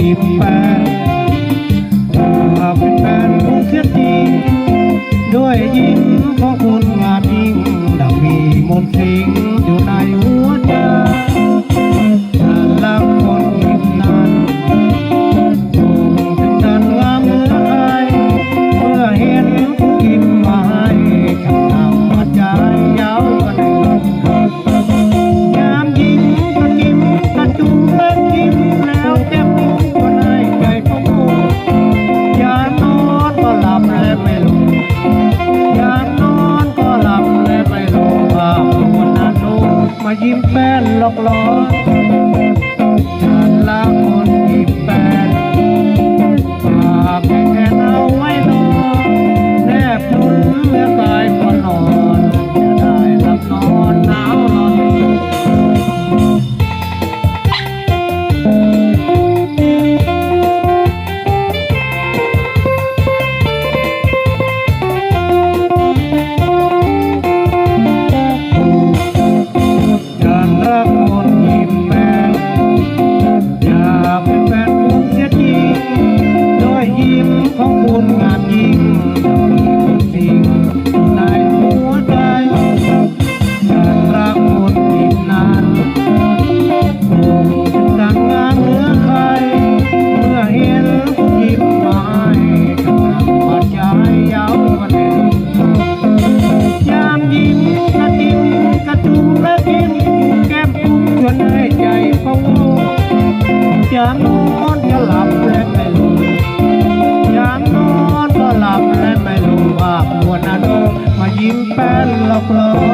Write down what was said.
มีแฟนถ้าเป็นแฟนคงเสียดี ยิ้มแป้นหลอกหลอน อยยิ้มของคุณงามยิ่งสิ่งในหัวใจฉันรักคุณอีกนานคงจังานเหนือใคร เมื่อเห็นยิ้มไม้ปัจจัยยาววันเด่นยามยิ้มกระจิ้มกระจุ้มและยิ้มแก้มจุ้มจนให้ใจฟองจานอนจะหลับและ Oh.